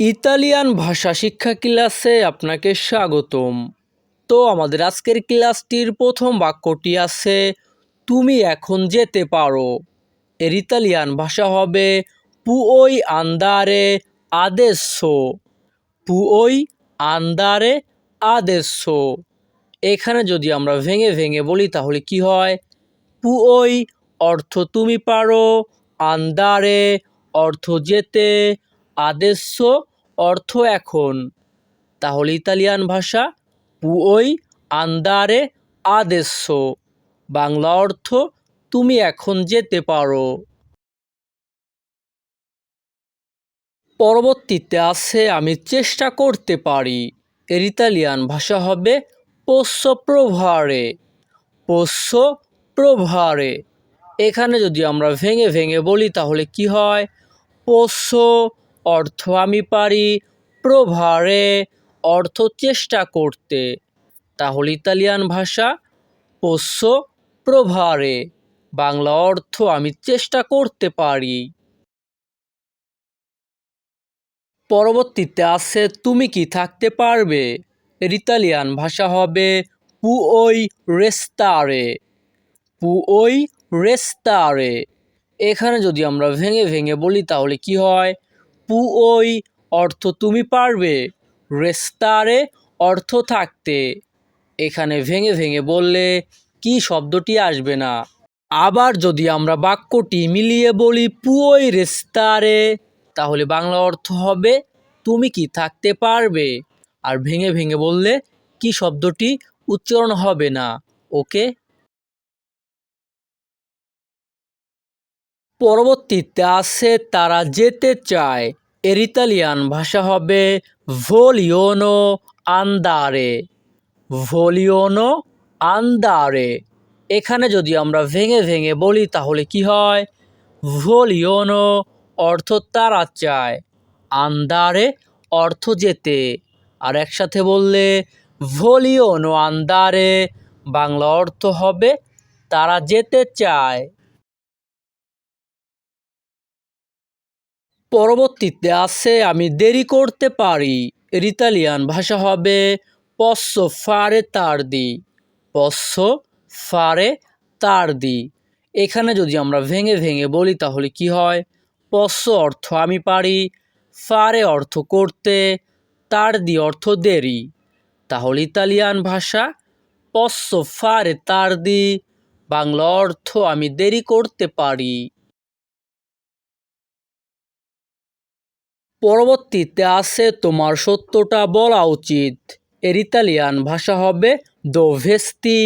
Italian ভাষা শিক্ষা ক্লাসে আপনাকে স্বাগতম। তো আমাদের আজকের ক্লাসটির প্রথম বাক্যটি আছে, তুমি এখন যেতে পারো। এর ইতালিয়ান ভাষা হবে, পুওই আন্দারে আদেsso পুওই আন্দারে আদেsso এখানে যদি আমরা ভেঙে ভেঙে বলি, তাহলে কি হয়? পুওই অর্থ তুমি পারো, আন্দারে অর্থ যেতে। আদেশ অর্থ এখন। তাহলে ইতালিয়ান ভাষা, পুওই আন্দারে আদেশ বাংলা অর্থ, তুমি এখন যেতে পারো। পরবর্তীতে আছে, আমি চেষ্টা করতে পারি। এর ইতালিয়ান ভাষা হবে পোষ্য প্রভারে। পোষ্য প্রভারে। এখানে যদি আমরা ভেঙে ভেঙে বলি, তাহলে কি হয়? পোষ্য অর্থ আমি পারি প্রভারে, অর্থ চেষ্টা করতে। তাহলে ইতালিয়ান ভাষা পোষ্য প্রভারে, বাংলা অর্থ আমি চেষ্টা করতে পারি। পরবর্তীতে আছে, তুমি কি থাকতে পারবে? এর ইতালিয়ান ভাষা হবে পুওই রেস্তারে। পুওই রেস্তারে। এখানে যদি আমরা ভেঙে ভেঙে বলি, তাহলে কি হয়? পুওই অর্থ তুমি পারবে। রেস্তারে অর্থ থাকতে। এখানে ভেঙে ভেঙে বললে কি শব্দটি আসবে না। আবার যদি আমরা বাক্যটি মিলিয়ে বলি পুওই রেস্তারে তাহলে বাংলা অর্থ হবে, তুমি কি থাকতে পারবে? আর ভেঙে ভেঙে বললে, কি শব্দটি উচ্চারণ হবে না? ওকে পরবর্তীতে আছে তারা যেতে চায়। এর ইতালিয়ান ভাষা হবে ভোলিওনো আন্দারে ভোলিওনো আন্দারে এখানে যদি আমরা ভেঙে ভেঙে বলি তাহলে কি হয়? ভোলিওনো অর্থ তারা চায়। আন্দারে অর্থ যেতে। আর একসাথে বললে ভোলিওনো আন্দারে বাংলা অর্থ হবে তারা যেতে চায়। পরবর্তীতে আছে, আমি দেরি করতে পারি। ইতালিয়ান ভাষা হবে পস্সো ফারে তার্দি পস্সো ফারে তার্দি এখানে যদি আমরা ভেঙে ভেঙে বলি, তাহলে কি হয়? পস্সো অর্থ আমি পারি ফারে অর্থ করতে তার্দি অর্থ দেরি। তাহলে ইতালিয়ান ভাষা পস্সো ফারে তার্দি বাংলা অর্থ আমি দেরি করতে পারি। পরবর্তীতে আছে তোমার সত্যটা বলা উচিত। এর ইতালিয়ান ভাষা হবে দোভেস্তি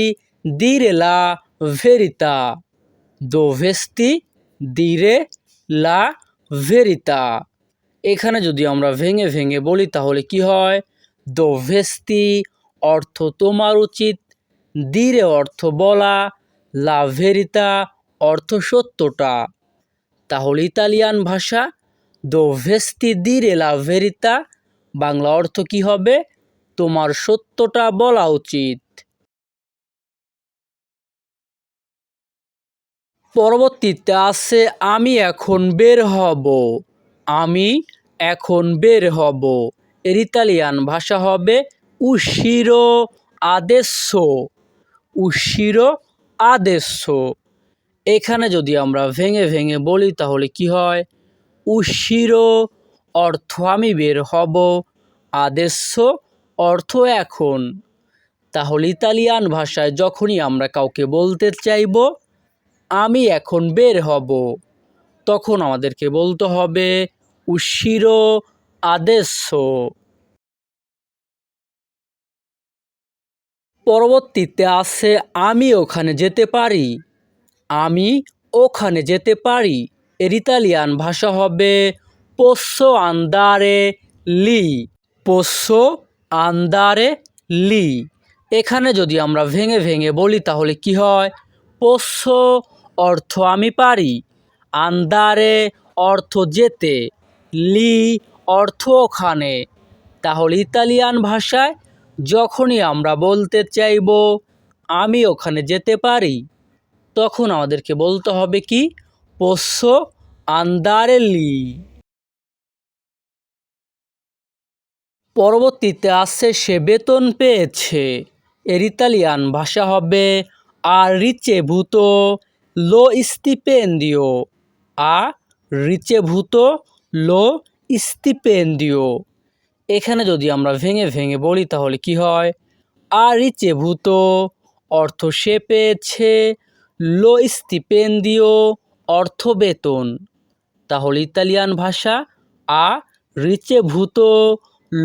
দিরে লা ভেরিতা দোভেস্তি দিরে লা ভেরিতা এখানে যদি আমরা ভেঙে ভেঙে বলি, তাহলে কি হয়? দোভেস্তি অর্থ তোমার উচিত দিরে অর্থ বলা লা ভেরিতা অর্থ সত্যটা। তাহলে ইতালিয়ান ভাষা দোভেস্তি দিরে লা ভেরিতা, বাংলা অর্থ কি হবে? তোমার সত্যটা বলা উচিত। পরবর্তীতে আছে, আমি এখন বের হব। আমি এখন বের হব। এর ইতালিয়ান ভাষা হবে, উশিরো আদেশো। উশিরো আদেশো। এখানে যদি আমরা ভেঙে ভেঙে বলি, তাহলে কি হয়? উশিরো অর্থ আমি বের হব, আদেশ্য অর্থ এখন। তাহলে ইতালিয়ান ভাষায় যখনই আমরা কাউকে বলতে চাইব, আমি এখন বের হব, তখন আমাদেরকে বলতে হবে উশিরো আদেশ্য। পরবর্তীতে আছে, আমি ওখানে যেতে পারি, আমি ওখানে যেতে পারি। এর ইতালিয়ান ভাষা হবে পোষ্য আন্দারে লি। পোষ্য আন্দারে লি। এখানে যদি আমরা ভেঙে ভেঙে বলি তাহলে কি হয়? পোষ্য অর্থ আমি পারি। আন্দারে অর্থ যেতে। লি অর্থ ওখানে। তাহলে ইতালিয়ান ভাষায় যখনই আমরা বলতে চাইব, আমি ওখানে যেতে পারি? তখন আমাদেরকে বলতে হবে কি? পোষ্য আন্দারে লি পরবর্তীতে আসছে সে বেতন পেয়েছে। এর ইতালিয়ান ভাষা হবে আর রিচেভুতো লো স্টিপেন্ডিও আ রিচেভুতো লো স্টিপেন্ডিও এখানে যদি আমরা ভেঙে ভেঙে বলি তাহলে কি হয়? আর রিচেভুতো অর্থ সে পেয়েছে লো স্টিপেন্ডিও অর্থ বেতন। তাহলে ইতালিয়ান ভাষা আ রিচেভুতো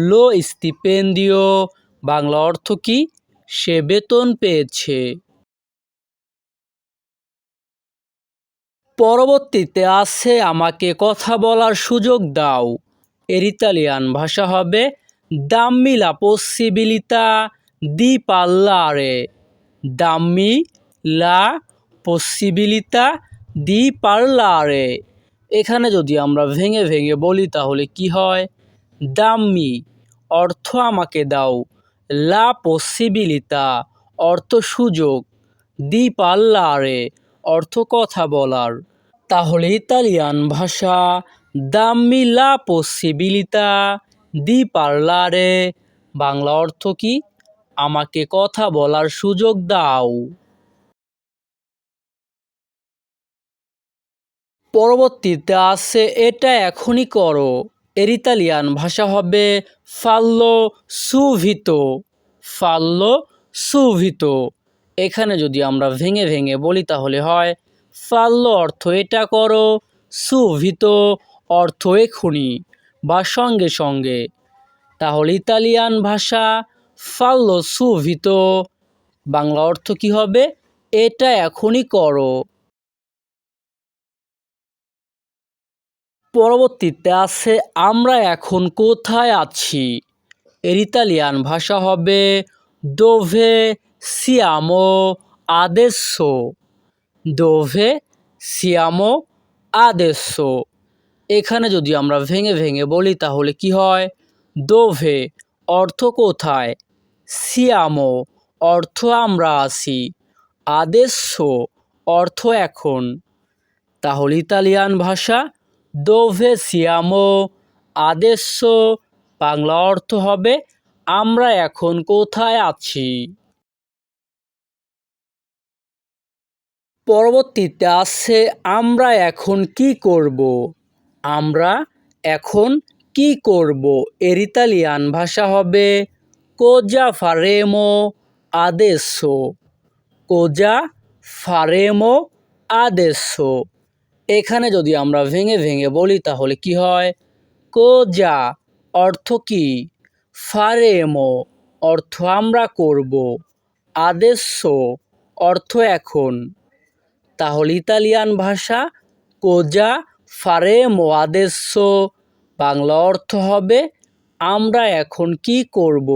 লো স্টিপেন্ডিও বাংলা অর্থ কি? সে বেতন পেয়েছে। পরবর্তীতে আছে, আমাকে কথা বলার সুযোগ দাও। এর ইতালিয়ান ভাষা হবে, দাম্মি লা possibilità দি parlare দাম্মি লা possibilità দি parlare এখানে যদি আমরা ভেঙে ভেঙে বলি তাহলে কি হয়? দাম্মি অর্থ আমাকে দাও। লা possibilità অর্থ সুযোগ। দি পাল্লারে অর্থ কথা বলার। তাহলে ইতালিয়ান ভাষা দাম্মি লা possibilità দি পার্লারে বাংলা অর্থ কি? আমাকে কথা বলার সুযোগ দাও। পরবর্তীতে আছে, এটা এখনই করো। এর ইতালিয়ান ভাষা হবে, ফাল্লো সুভিত। ফাল্লো সুভিত। এখানে যদি আমরা ভেঙে ভেঙে বলি তাহলে হয়, ফাল্লো অর্থ এটা করো, সুভিত অর্থ এখুনি। বা সঙ্গে সঙ্গে, তাহলে ইতালিয়ান ভাষা, ফাল্লো সুভিত। বাংলা অর্থ কি হবে, এটা এখনই করো। পরবর্তীতে আছে, আমরা এখন কোথায় আছি? এর ইতালিয়ান ভাষা হবে দোভে সিয়ামো আদেশো দোভে সিয়ামো আদেশো এখানে যদি আমরা ভেঙে ভেঙে বলি, তাহলে কি হয়? দোভে অর্থ কোথায়? সিয়ামো অর্থ আমরা আছি। আদেশো অর্থ এখন? তাহলে ইতালিয়ান ভাষা দোভে সিয়ামো। আদেশ্য বাংলা অর্থ হবে, আমরা এখন কোথায় আছি? পরবর্তীতে আছে আমরা এখন কি করব? আমরা এখন কি করব? এর ইতালিয়ান ভাষা হবে, কোজা ফারেমো? আদেশো, কোজা ফারেমো? আদেশো। এখানে যদি আমরা ভেঙে ভেঙে বলি, তাহলে কি হয়? কোজা অর্থ কি? ফারেমো অর্থ আমরা করব। আদেশ্য অর্থ এখন। তাহলে ইতালিয়ান ভাষা কোজা, ফারেমো আদেশ্য বাংলা অর্থ হবে আমরা এখন কি করব?